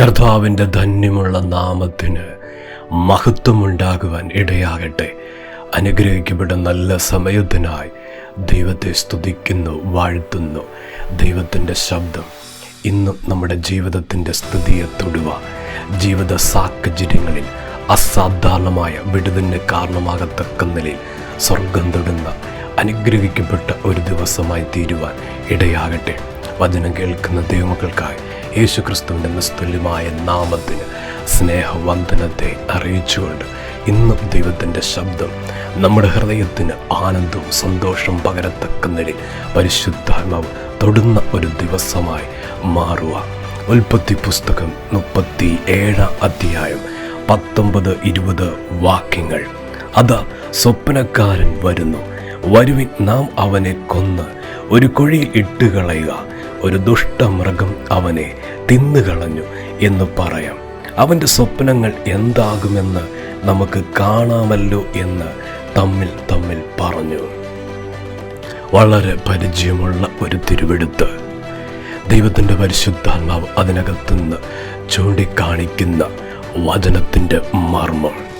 കർത്താവിന്റെ ധന്യമുള്ള നാമത്തിന് മഹത്വമുണ്ടാകുവാൻ ഇടയാകട്ടെ. അനുഗ്രഹിക്കപ്പെട്ട നല്ല സമയത്തിനായി ദൈവത്തെ സ്തുതിക്കുന്നു വാഴ്ത്തുന്നു. ദൈവത്തിന്റെ ശബ്ദം ഇന്നും നമ്മുടെ ജീവിതത്തിന്റെ സ്തുതിയെ തൊടുക. ജീവിത സാഹചര്യങ്ങളിൽ അസാധാരണമായ വിടുതലിന് കാരണമാകത്തക്ക നിലയിൽ സ്വർഗം തൊടുന്ന അനുഗ്രഹിക്കപ്പെട്ട ഒരു ദിവസമായി തീരുവാൻ ഇടയാകട്ടെ. വചനം കേൾക്കുന്ന ദൈവമക്കൾക്കായി യേശുക്രിസ്തുവിന്റെ നിസ്തുല്യമായ നാമത്തിന് സ്നേഹവന്ദനത്തെ അറിയിച്ചുകൊണ്ട് ഇന്നും ദൈവത്തിന്റെ ശബ്ദം നമ്മുടെ ഹൃദയത്തിന് ആനന്ദവും സന്തോഷവും പകരത്തക്ക നിലയിൽ പരിശുദ്ധാത്മാവ് തൊടുന്ന ഒരു ദിവസമായി മാറുക. ഉൽപ്പത്തി പുസ്തകം മുപ്പത്തി ഏഴാം അധ്യായം പത്തൊമ്പത് ഇരുപത് വാക്യങ്ങൾ. അതാ സ്വപ്നക്കാരൻ വരുന്നു. വരുവിൻ നാം അവനെ കൊന്ന് ഒരു കുഴിയിൽ ഇട്ടുകളയുക. ഒരു ദുഷ്ടമൃഗം അവനെ തിന്നുകളഞ്ഞു എന്ന് പറയാം. അവന്റെ സ്വപ്നങ്ങൾ എന്താകുമെന്ന് നമുക്ക് കാണാമല്ലോ എന്ന് തമ്മിൽ തമ്മിൽ പറഞ്ഞു. വളരെ പരിചയമുള്ള ഒരു തിരുവെടുത്ത് ദൈവത്തിന്റെ പരിശുദ്ധാത്മാവ് അതിനകത്തുനിന്ന് ചൂണ്ടിക്കാണിക്കുന്ന വചനത്തിന്റെ മർമ്മം.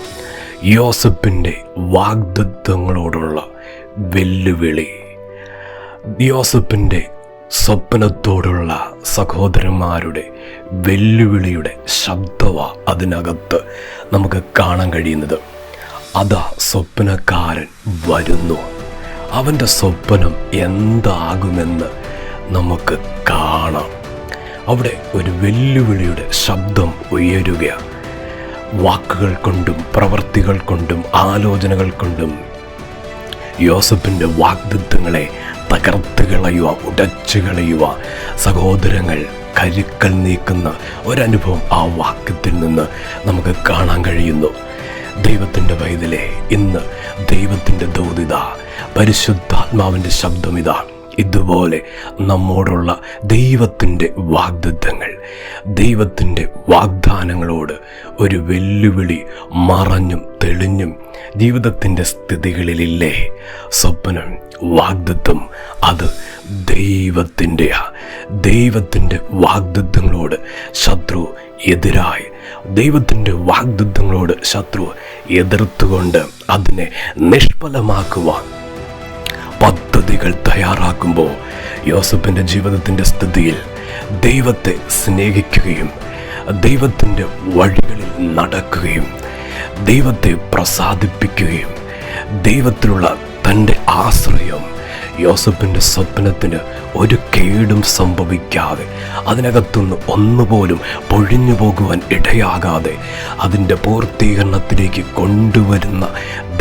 യോസഫിന്റെ വാഗ്ദത്വങ്ങളോടുള്ള വെല്ലുവിളി. യോസഫിന്റെ സ്വപ്നത്തോടുള്ള സഹോദരന്മാരുടെ വെല്ലുവിളിയുടെ ശബ്ദവ അതിനകത്ത് നമുക്ക് കാണാൻ കഴിയുന്നത്. അതാ സ്വപ്നക്കാരൻ വരുന്നു. അവന്റെ സ്വപ്നം എന്താകുമെന്ന് നമുക്ക് കാണാം. അവിടെ ഒരു വെല്ലുവിളിയുടെ ശബ്ദം ഉയരുകയാണ് വാക്കുകൾ കൊണ്ടും പ്രവർത്തികൾ കൊണ്ടും ആലോചനകൾ കൊണ്ടും യോസഫിന്റെ വാഗ്ദത്വങ്ങളെ തകർത്ത് കളയുക ഉടച്ചു കളയുക സഹോദരങ്ങൾ കരുക്കൾ നീക്കുന്ന ഒരനുഭവം ആ വാക്യത്തിൽ നിന്ന് നമുക്ക് കാണാൻ കഴിയുന്നു. ദൈവത്തിന്റെ വൈതലെ ഇന്ന് ദൈവത്തിന്റെ ദൗതിത പരിശുദ്ധാത്മാവിന്റെ ശബ്ദമിതാ. ഇതുപോലെ നമ്മോടുള്ള ദൈവത്തിന്റെ വാഗ്ദത്തങ്ങൾ ദൈവത്തിന്റെ വാഗ്ദാനങ്ങളോട് ഒരു വെല്ലുവിളി മറഞ്ഞും തെളിഞ്ഞും ജീവിതത്തിന്റെ സ്ഥിതികളിലില്ലേ? സ്വപ്നം വാഗ്ദത്വം അത് ദൈവത്തിന്റെ ദൈവത്തിന്റെ വാഗ്ദത്വങ്ങളോട് ശത്രു എതിരായി. ദൈവത്തിന്റെ വാഗ്ദത്വങ്ങളോട് ശത്രു എതിർത്തുകൊണ്ട് അതിനെ നിഷ്ഫലമാക്കുവാൻ പദ്ധതികൾ തയ്യാറാക്കുമ്പോൾ യോസഫിന്റെ ജീവിതത്തിന്റെ സ്ഥിതിയിൽ ദൈവത്തെ സ്നേഹിക്കുകയും ദൈവത്തിന്റെ വഴികളിൽ നടക്കുകയും ദൈവത്തെ പ്രസാദിപ്പിക്കുകയും ദൈവത്തിലുള്ള തന്റെ ആശ്രയം യോസഫിന്റെ സ്വപ്നത്തിന് ഒരു കേടും സംഭവിക്കാതെ അതിനകത്തുനിന്ന് ഒന്നുപോലും പൊഴിഞ്ഞു പോകുവാൻ ഇടയാകാതെ അതിന്റെ പൂർത്തീകരണത്തിലേക്ക് കൊണ്ടുവരുന്ന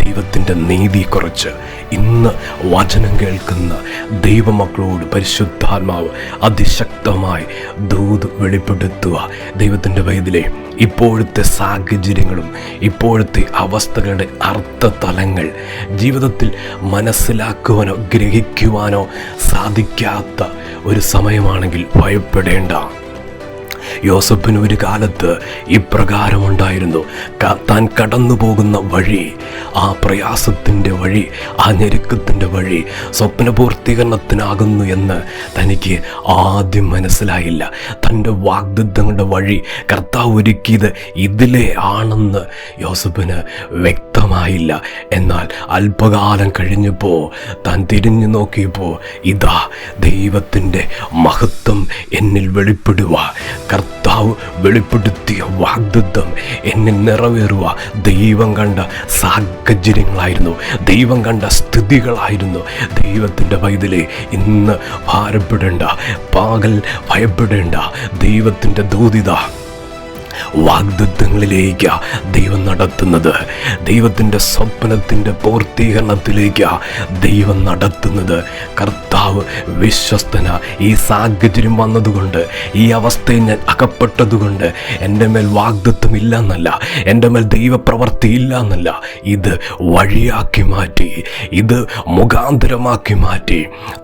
ദൈവത്തിന്റെ നീതിയെക്കുറിച്ച് ഇന്ന് വചനം കേൾക്കുന്ന ദൈവമക്കളോട് പരിശുദ്ധാത്മാവ് അതിശക്തമായി ദൂത് വെളിപ്പെടുത്തുക. ദൈവത്തിന്റെ വൈദിലെ ഇപ്പോഴത്തെ സാഹചര്യങ്ങളും ഇപ്പോഴത്തെ അവസ്ഥകളുടെ അർത്ഥതലങ്ങൾ ജീവിതത്തിൽ മനസ്സിലാക്കുവാനോ ഗ്രഹിക്കുവാനോ സാധിക്കാത്ത ഒരു സമയമാണെങ്കിൽ ഭയപ്പെടേണ്ട. യോസഫിന് ഒരു കാലത്ത് ഇപ്രകാരമുണ്ടായിരുന്നു താൻ കടന്നു പോകുന്ന വഴി ആ പ്രയാസത്തിന്റെ വഴി ആ ഞെരുക്കത്തിന്റെ വഴി സ്വപ്നപൂർത്തീകരണത്തിനാകുന്നു എന്ന് തനിക്ക് ആദ്യം മനസ്സിലായില്ല. തന്റെ വാഗ്ദത്തങ്ങളുടെ വഴി കർത്താവ് ഒരുക്കിയത് ഇതിലേ ആണെന്ന് യോസഫിന് വ്യക്തമായില്ല എന്നാൽ അല്പകാലം കഴിഞ്ഞപ്പോൾ താൻ തിരിഞ്ഞു നോക്കിയപ്പോൾ ഇതാ ദൈവത്തിന്റെ മഹത്വം എന്നിൽ വെളിപ്പെടുക കർത്താവ് വെളിപ്പെടുത്തിയ വാഗ്ദത്വം എന്നിൽ നിറവേറുക ദൈവം കണ്ട സാഹചര്യങ്ങളായിരുന്നു. ദൈവം കണ്ട സ്ഥിതികളായിരുന്നു. ദൈവത്തിന്റെ വൈതലെ ഇന്ന് ഭാരപ്പെടേണ്ട പാകൽ ഭയപ്പെടേണ്ട ദൈവത്തിന്റെ ദൂതിത. വാഗ്ദത്വങ്ങളിലേക്ക് ദൈവം നടത്തുന്നത്. ദൈവത്തിന്റെ സ്വപ്നത്തിന്റെ പൂർത്തീകരണത്തിലേക്ക് ദൈവം നടത്തുന്നത്. കർത്താവ് വിശ്വസ്തന ഈ സാഹചര്യം വന്നതുകൊണ്ട് ഈ അവസ്ഥയിൽ ഞാൻ അകപ്പെട്ടതുകൊണ്ട് എന്റെ മേൽ വാഗ്ദത്വം ഇല്ല എന്നല്ല എന്റെ മേൽ ദൈവപ്രവർത്തി ഇല്ല എന്നല്ല ഇത് വഴിയാക്കി മാറ്റി ഇത് മുഖാന്തരമാക്കി മാറ്റി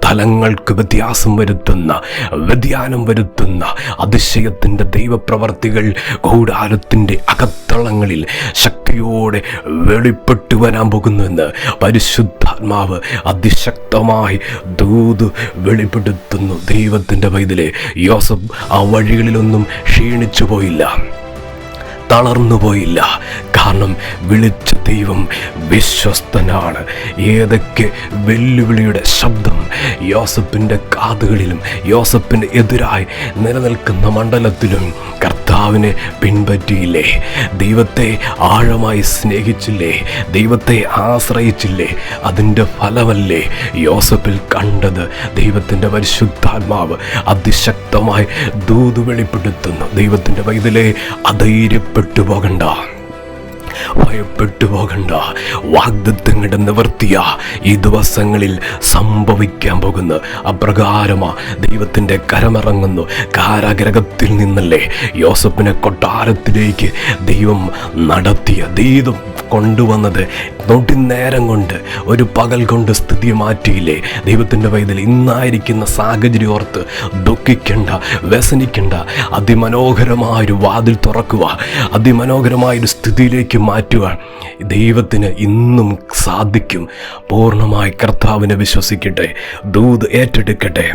തലങ്ങൾക്ക് വ്യത്യാസം വരുത്തുന്ന വ്യതിയാനം വരുത്തുന്ന അതിശയത്തിന്റെ ദൈവപ്രവർത്തികൾ കൂടാരത്തിന്റെ അകത്തളങ്ങളിൽ ശക്തിയോടെ വെളിപ്പെട്ടു വരാൻ പോകുന്നുവെന്ന് പരിശുദ്ധാത്മാവ് അതിശക്തമായി ദൂത് വെളിപ്പെടുത്തുന്നു. ദൈവത്തിന്റെ വൈതിലെ യോസഫ് ആ വഴികളിലൊന്നും ക്ഷീണിച്ചു പോയില്ല തളർന്നു പോയില്ല. കാരണം വിളിച്ച ദൈവം വിശ്വസ്തനാണ്. ഏതൊക്കെ വെല്ലുവിളിയുടെ ശബ്ദം യോസഫിന്റെ കാതുകളിലും യോസഫിന് എതിരായി നിലനിൽക്കുന്ന മണ്ഡലത്തിലും കർത്താവിനെ പിൻപറ്റിയില്ലേ? ദൈവത്തെ ആഴമായി സ്നേഹിച്ചില്ലേ? ദൈവത്തെ ആശ്രയിച്ചില്ലേ? അതിന്റെ ഫലമല്ലേ യോസഫിൽ കണ്ടത്? ദൈവത്തിന്റെ പരിശുദ്ധാത്മാവ് അതിശക്തമായി ദൂത് വെളിപ്പെടുത്തുന്നു. ദൈവത്തിന്റെ വൈതലെ അധൈര്യപ്പെട്ടു പോകണ്ട. ഭയപ്പെട്ടു പോകണ്ട. വാഗ്ദത്തങ്ങളുടെ നിവർത്തിയ ഈ ദിവസങ്ങളിൽ സംഭവിക്കാൻ പോകുന്നു. അപ്രകാരമാ ദൈവത്തിന്റെ കരമിറങ്ങുന്നു. കാരാഗ്രഹത്തിൽ നിന്നല്ലേ യോസഫിനെ കൊട്ടാരത്തിലേക്ക് ദൈവം നടത്തിയ ദൈവം കൊണ്ടുവന്നത്. നൊടിനേരം കൊണ്ട് ഒരു പകൽ കൊണ്ട് സ്ഥിതി മാറ്റിയില്ലേ? ദൈവത്തിന്റെ വൈദ്യൽ ഇന്നായിരിക്കുന്ന സാഹചര്യം ഓർത്ത് ദുഃഖിക്കേണ്ട വ്യസനിക്കേണ്ട അതിമനോഹരമായൊരു വാതിൽ തുറക്കുക അതിമനോഹരമായൊരു സ്ഥിതിയിലേക്ക് മാറ്റുക. ദൈവത്തിന് ഇന്നും സാധിക്കും. പൂർണമായി കർത്താവിനെ വിശ്വസിക്കട്ടെ ദൂത് ഏറ്റെടുക്കട്ടെ.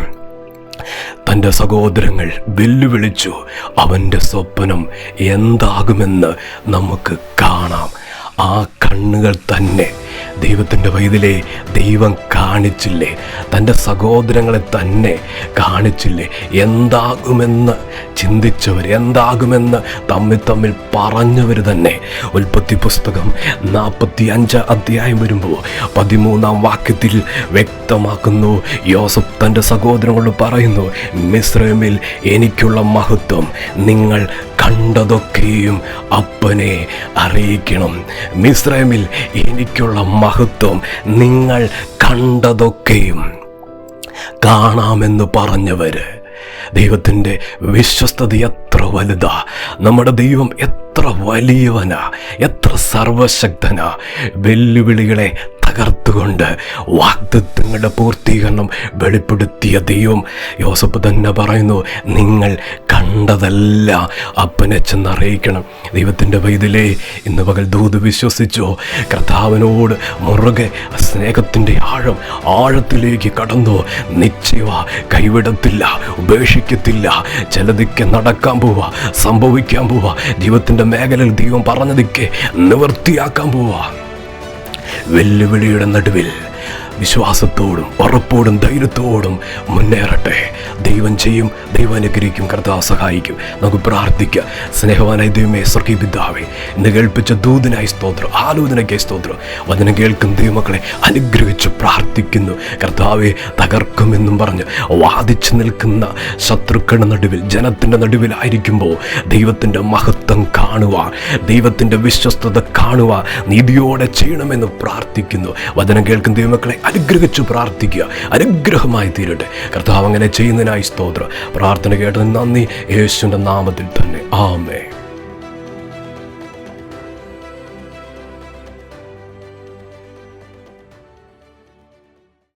തന്റെ സഹോദരങ്ങൾ വെല്ലുവിളിച്ചു അവന്റെ സ്വപ്നം എന്താകുമെന്ന് നമുക്ക് കാണാം. ആ കണ്ണുകൾ തന്നെ. ദൈവത്തിന്റെ വൈതിലെ ദൈവം കാണിച്ചില്ലേ? തന്റെ സഹോദരങ്ങളെ തന്നെ കാണിച്ചില്ലേ? എന്താകുമെന്ന് ചിന്തിച്ചവർ എന്താകുമെന്ന് തമ്മിൽ തമ്മിൽ പറഞ്ഞവർ തന്നെ. ഉൽപ്പത്തി പുസ്തകം നാൽപ്പത്തി അഞ്ച് അധ്യായം വരുമ്പോൾ പതിമൂന്നാം വാക്യത്തിൽ വ്യക്തമാക്കുന്നു. യോസഫ് തന്റെ സഹോദരങ്ങളോട് പറയുന്നു മിശ്രമിൽ എനിക്കുള്ള മഹത്വം നിങ്ങൾ കണ്ടതൊക്കെയും അപ്പനെ അറിയിക്കണം. മിശ്രമിൽ എനിക്കുള്ള മഹത്വം നിങ്ങൾ കണ്ടതൊക്കെയും കാണാമെന്ന് പറഞ്ഞവര് ദൈവത്തിന്റെ വിശ്വസ്തത എത്ര വലുതാ? നമ്മുടെ ദൈവം എത്ര വലിയവനാ? എത്ര സർവശക്തനാ? വെല്ലുവിളികളെ തകർത്തുകൊണ്ട് വാഗ്ദത്വങ്ങളുടെ പൂർത്തീകരണം വെളിപ്പെടുത്തിയ ദൈവം യോസഫ് തന്നെ പറയുന്നു നിങ്ങൾ കണ്ടതല്ല അപ്പനെ ചെന്നറിയിക്കണം. ദൈവത്തിന്റെ വൈതിലേ ഇന്ന് പകൽ ദൂത് വിശ്വസിച്ചോ? കർത്താവിനോട് മുറുകെ സ്നേഹത്തിന്റെ ആഴം ആഴത്തിലേക്ക് കടന്നു. നിശ്ചയ കൈവിടത്തില്ല ഉപേക്ഷിക്കത്തില്ല. ചിലതിക്ക് നടക്കാൻ പോവാ സംഭവിക്കാൻ പോവാ. ദൈവത്തിന്റെ മേഖലയിൽ ദൈവം പറഞ്ഞതൊക്കെ നിവൃത്തിയാക്കാൻ പോവാ. വെല്ലുവിളിയുടെ നടുവിൽ വിശ്വാസത്തോടും ഉറപ്പോടും ധൈര്യത്തോടും മുന്നേറട്ടെ. ദൈവം ചെയ്യും ദൈവം അനുഗ്രഹിക്കും കർത്താവ് സഹായിക്കും. നമുക്ക് പ്രാർത്ഥിക്കാം. സ്നേഹവാനായ ദൈവമേ സ്വർഗീ പിതാവേ ഇന്ന് കേൾപ്പിച്ച ദൂതനായി സ്തോത്രം ആലോചനയ്ക്കായി സ്തോത്രം. വചനം കേൾക്കും ദൈവമക്കളെ അനുഗ്രഹിച്ച് പ്രാർത്ഥിക്കുന്നു. കർത്താവെ തകർക്കുമെന്നും പറഞ്ഞ് വാദിച്ചു നിൽക്കുന്ന ശത്രുക്കളുടെ നടുവിൽ ജനത്തിന്റെ നടുവിലായിരിക്കുമ്പോൾ ദൈവത്തിന്റെ മഹത്വം കാണുക ദൈവത്തിന്റെ വിശ്വസ്തത കാണുക നീതിയോടെ ചെയ്യണമെന്ന് പ്രാർത്ഥിക്കുന്നു. വചനം കേൾക്കും ദൈവമക്കളെ അനുഗ്രഹിച്ചു പ്രാർത്ഥിക്കുക. അനുഗ്രഹമായി തീരട്ടെ. കർത്താവ് അങ്ങനെ ചെയ്യുന്നതിനായി സ്തോത്രം. പ്രാർത്ഥന കേട്ടതിന് നന്ദി. യേശുവിന്റെ നാമത്തിൽ തന്നെ. ആമേ